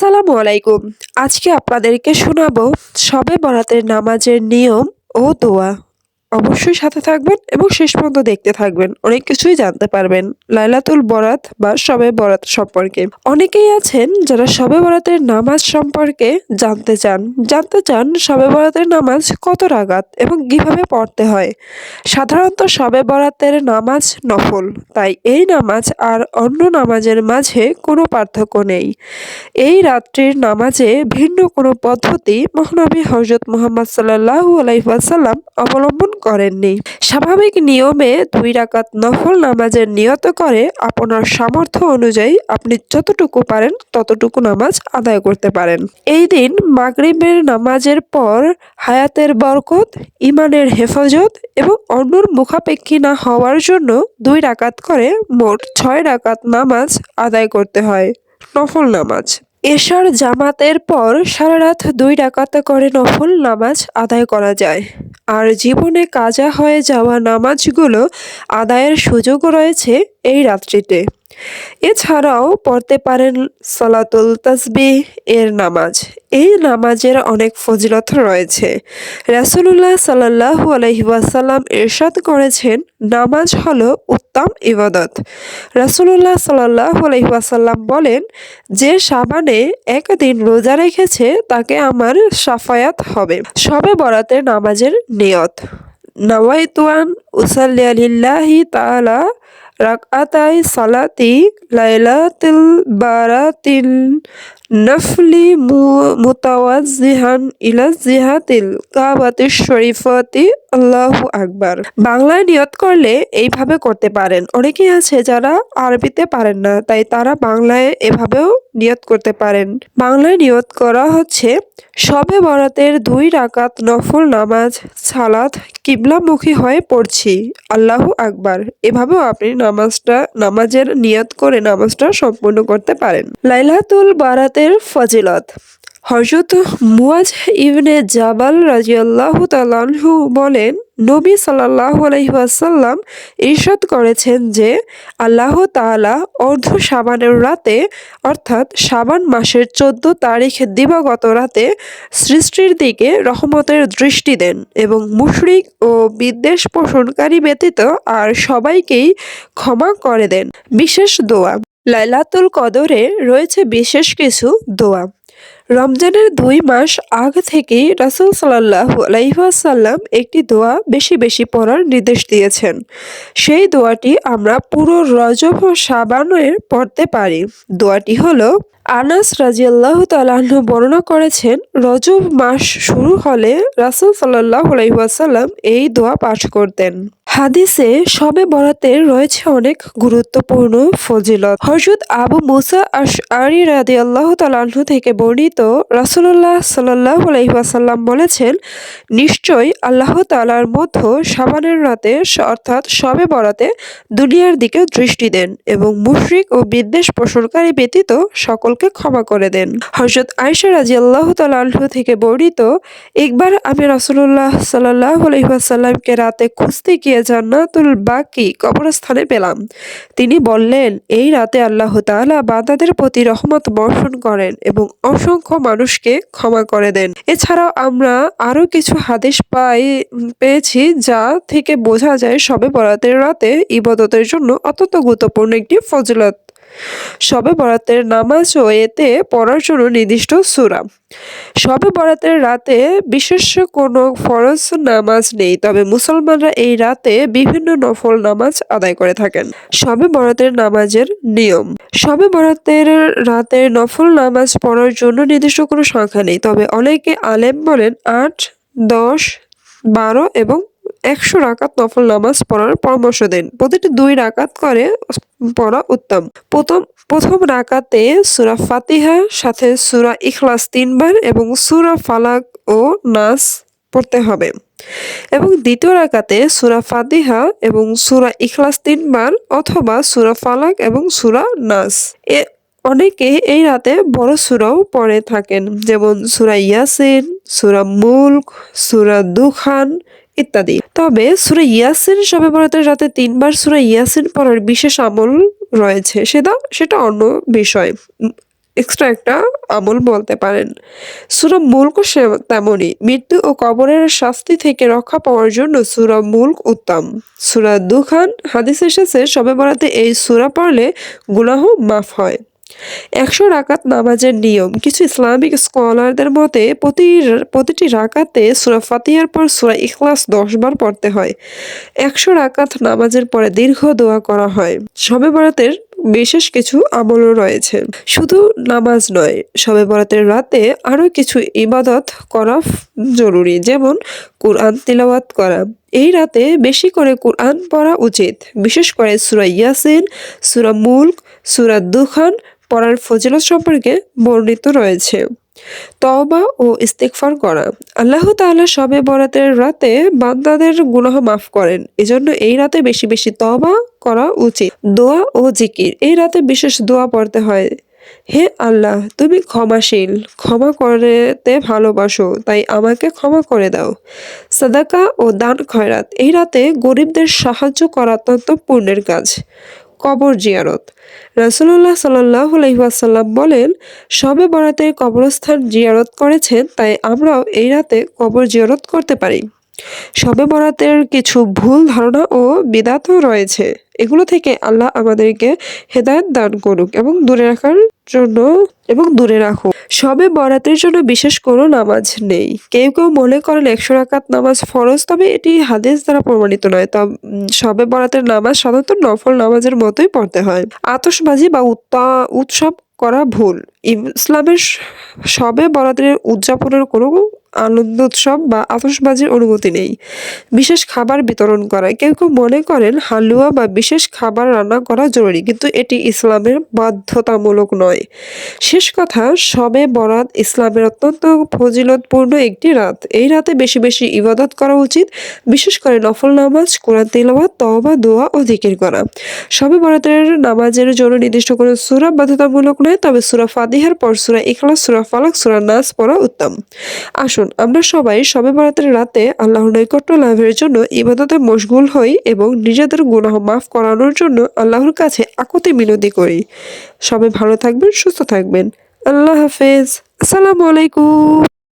আসসালামু আলাইকুম। আজকে আপনাদেরকে শোনাবো সবে বরাতের নামাজের নিয়ম ও দোয়া। অবশ্যই সাথে থাকবেন এবং শেষ পর্যন্ত দেখতে থাকবেন। অনেক কিছুই জানতে পারবেন। লাইলাতুল বরাত বা শবে বরাত সম্পর্কে। অনেকেই আছেন যারা শবে বরাতের নামাজ সম্পর্কে জানতে চান। জানতে চান শবে বরাতের নামাজ কত রাগাত এবং কীভাবে পড়তে হয়। সাধারণত শবে বরাতের নামাজ নফল, তাই এই নামাজ আর অন্য নামাজের মাঝে কোনো পার্থক্য নেই। এই রাত্রির নামাজে ভিন্ন কোনো পদ্ধতি মহানবী হজরত মোহাম্মদ সাল্লাহু আলাইসাল্লাম অবলম্বন করেননি। স্বাভাবিক নিয়মে দুই রাকাত নফল নামাজের নিয়ত করে আপনার সামর্থ্য অনুযায়ী আপনি যতটুকু পারেন ততটুকু নামাজ আদায় করতে পারেন। এই দিন মাগরিবের নামাজের পর হায়াতের বরকত ইমানের হেফাজত এবং অন্যর মুখাপেক্ষী না হওয়ার জন্য দুই রাকাত করে মোট ছয় রাকাত নামাজ আদায় করতে হয়। নফল নামাজ। এশার জামাতের পর সারা রাত দুই ডাকাতা করে নফল নামাজ আদায় করা যায়। আর জীবনে কাজা হয়ে যাওয়া নামাজগুলো আদায়ের সুযোগও রয়েছে। এই রাত্রিতে। এছাড়াও পড়তে পারেন সলাতুল তসবি এর নামাজ। এই নামাজের অনেক ফজিলত রয়েছে। রাসুলুল্লাহ সাল্লাহ আলহিবাসাল্লাম এরশাদ করেছেন, নামাজ হলো উত্তম ইবাদত। রাসুলুল্লাহ সাল্লাহ আলহিবাসাল্লাম বলেন, যে সাবানে একদিন রোজা রেখেছে, তাকে আমার সাফায়াত হবে। সবে বরাতে নামাজের নিয়ত। নওয়াইতুয়ান উসাল্লি আলিল্লাহি তাআলা রাকআতাই সালাতি লাইলাতিল বারাতিল নফলি মুতাওয়াজ্জিহান ইলা জিহাতিল কাবাতি শরীফতি আল্লাহু আকবার। বাংলায় নিয়ত করলে এইভাবে করতে পারেন। অনেকেই আছে যারা আরবিতে পারেন না, তাই তারা বাংলায় এভাবেও নিয়ত করতে পারেন। বাংলায় নিয়ত করা হচ্ছে সবে বরাতের দুই রাকাত নফল নামাজ, সালাত কিবলামুখী হয়ে পড়ছি। আল্লাহু আকবার। এভাবেও আপনি নামাজটা, নামাজের নিয়ত করে নামাজটা সম্পূর্ণ করতে পারেন। লাইলাতুল বারাতের ফজিলত। হজরত মুয়াজ ইবনে জাবাল রাজিয়াল্লাহ তালানহু বলেন, নবী সাল্লাহ আলহিহাসাল্লাম ঈর্ষদ করেছেন যে, আল্লাহ তাআলা অর্ধ সাবানের রাতে, অর্থাৎ সাবান মাসের চোদ্দ তারিখ দিবাগত রাতে সৃষ্টির দিকে রহমতের দৃষ্টি দেন এবং মুশরিক ও বিদ্বেষ পোষণকারী ব্যতীত আর সবাইকেই ক্ষমা করে দেন। বিশেষ দোয়া। লাইলাতুল কদরে রয়েছে বিশেষ কিছু দোয়া। রমজানের দুই মাস আগ থেকেই রাসুল সাল্লাহ আলাইসাল্লাম একটি দোয়া বেশি বেশি পড়ার নির্দেশ দিয়েছেন। সেই দোয়াটি আমরা পুরো রজব ও সাবানের পড়তে পারি। দোয়াটি হলো, আনাস রাজিয়াল্লাহ তালাহ বর্ণনা করেছেন, রজব মাস শুরু হলে রাসুল সাল্লাহ আলাইসাল্লাম এই দোয়া পাঠ করতেন। হাদিসে সবে বরাতের রয়েছে অনেক গুরুত্বপূর্ণ ফজিলত। হজরত আবু মুসা আশ আরি রাদি আল্লাহ তালাহ্ন থেকে বর্ণিত রাসুল্লাহ সাল্লাহ আলহিহাসাল্লাম বলেছেন, নিশ্চয় আল্লাহ তালার মধ্য সাবানের রাতে অর্থাৎ সবে বরাতে দুনিয়ার দিকে দৃষ্টি দেন এবং মুশরিক ও বিদ্বেষ পোষণকারী ব্যতীত সকলকে ক্ষমা করে দেন। হজরত আয়সা রাজি আল্লাহ তালাহ্ন থেকে বর্ণিত, একবার আমি রাসুল্লাহ সাল্লাহ আলহিহাসাল্লামকে রাতে খুঁজতে গিয়ে জান্নাতুল বাকি কবরস্থানে পেলাম। তিনি বললেন, এই রাতে আল্লাহ তাআলা বান্দাদের প্রতি রহমত বর্ষণ করেন এবং অসংখ্য মানুষকে ক্ষমা করে দেন। এছাড়াও আমরা আরও কিছু হাদিস পাই, পেয়েছি যা থেকে বোঝা যায় সবে বরাতের রাতে ইবাদতের জন্য অত্যন্ত গুরুত্বপূর্ণ একটি ফজলত। সবে বরাতের নামাজ ও এতে পড়ার জন্য নির্দিষ্ট সুরা। সবে বরাতের রাতে বিশেষ কোনো ফরজ নামাজ নেই, তবে মুসলমানরা এই রাতে বিভিন্ন নফল নামাজ আদায় করে থাকেন। সবে বরাতের নামাজের নিয়ম। সবে বরাতের রাতের নফল নামাজ পড়ার জন্য নির্দিষ্ট কোনো সংখ্যা নেই, তবে অনেকে আলেম বলেন আট, দশ, বারো এবং একশো রাকাত নফল নামাজ পড়ার পরামর্শ দেন। প্রতিটি দুই রাকাত করে পড়া উত্তম। প্রথম প্রথম রাকাতে সুরা ফাতিহা, সাথে সুরা ইখলাস তিনবার এবং সুরা ফালাক ও নাস পড়তে হবে। এবং দ্বিতীয় রাকাতে সুরা ফাতিহা এবং সুরা ইখলাস তিনবার অথবা সুরা ফালাক এবং সুরা নাস। এ অনেকে এই রাতে বড় সুরাও পড়ে থাকেন, যেমন সুরা ইয়াসিন, সুরা মুল্ক, সুরা দুখান ইত্যাদি। তবে সুরা ইয়াসিন সবে বরাতের রাতে তিনবার সুরা ইয়াসিন পড়ার বিশেষ আমল রয়েছে। সেটা সেটা অন্য বিষয়। এক্সট্রা একটা আমল বলতে পারেন। সুরা মুল্কও সে তেমনই। মৃত্যু ও কবরের শাস্তি থেকে রক্ষা পাওয়ার জন্য সুরা মুল্ক উত্তম। সুরা দুখান হাদিস এসেছে, সবে বরাতে এই সুরা পড়লে গুনাহ মাফ হয়। একশো রাকাত নামাজের নিয়ম। কিছু ইসলামিক স্কলারদের মতে প্রতি প্রতিটি রাকাতে সুরা ফাতিহার পর সুরা ইখলাস দশ বার পড়তে হয়। একশো রাকাত নামাজের পরে দীর্ঘ দোয়া করা হয়। শবে বরাতের বিশেষ কিছু আমলও রয়েছে। শুধু নামাজ নয়, শবে বরাতের রাতে আরও কিছু ইবাদত করা জরুরি, যেমন কোরআন তিলাওয়াত করা। এই রাতে বেশি করে কোরআন পড়া উচিত। বিশেষ করে সুরা ইয়াসিন, সুরা মুল্ক, সুরা দুখান পড়ার ফজিলত সম্পর্কে বর্ণিত রয়েছে। তওবা ও ইস্তেগফার করা। আল্লাহ তাআলা সবে বরাতের রাতে বান্দাদের গুনাহ মাফ করেন। এজন্য এই রাতে বেশি বেশি তওবা করা উচিত। দোয়া ও জিকির। এই রাতে বিশেষ দোয়া পড়তে হয়। হে আল্লাহ, তুমি ক্ষমাশীল। ক্ষমা করতে ভালোবাসো, তাই আমাকে ক্ষমা করে দাও। সাদাকা ও দান খয়রাত। এই রাতে গরিবদের সাহায্য করা অত্যন্ত পুণ্যের কাজ। কবর জিয়ারত। রাসুল্লাহ সাল্লাহ আলহিহাসাল্লাম বলেন, সবে বরাতে কবরস্থান জিয়ারত করেছেন, তাই আমরাও এই রাতে কবর জিয়ারত করতে পারি। সবে বরাতের কিছু ভুল ধারণা ও বিদাতও রয়েছে। এগুলো থেকে আল্লাহ আমাদেরকে হেদায়ত দান করুক এবং দূরে রাখার জন্য এবং দূরে রাখুক। সবে বরাতের জন্য বিশেষ কোনো নামাজ নেই। কেউ কেউ মনে করেন একশো রাকাত নামাজ ফরজ, তবে এটি হাদিস দ্বারা প্রমাণিত নয়। তবে সবে বরাতের নামাজ সাধারণত নফল নামাজের মতোই পড়তে হয়। আতশবাজি বা উত্তা, উৎসব করা ভুল। ইসলামের সবে বরাতের উদযাপনের কোনো আনন্দ উৎসব বা আতশবাজির অনুমতি নেই। বিশেষ খাবার বিতরণ করা কেউ কেউ মনে করেন হালুয়া বা বিশেষ খাবার রান্না করা জরুরি, কিন্তু এটি ইসলামের বাধ্যতামূলক নয়। শেষ কথা, সবে বরাত ইসলামের অত্যন্ত ফজিলতপূর্ণ একটি রাত। এই রাতে বেশি বেশি ইবাদত করা উচিত, বিশেষ করে নফল নামাজ, কোরআন তেলাওয়াত, তওবা, দোয়া ও জিকির করা। সবে বরাতের নামাজের জন্য নির্দিষ্ট কোনো সূরা বাধ্যতামূলক নয়, তবে সূরা ফাতিহার পর সুরা ইখলাস, সূরা ফালাক, সুরা নাস পড়া উত্তম। আসুন। আমরা সবাই সবে বরাতের রাতে আল্লাহ নৈকট্য লাভের জন্য ইবাদতে মশগুল হই এবং নিজেদের গুনাহ মাফ করানোর জন্য আল্লাহর কাছে আকুতি মিনতি করি। সবাই ভালো থাকবেন, সুস্থ থাকবেন। আল্লাহ হাফেজ। আসসালামু আলাইকুম।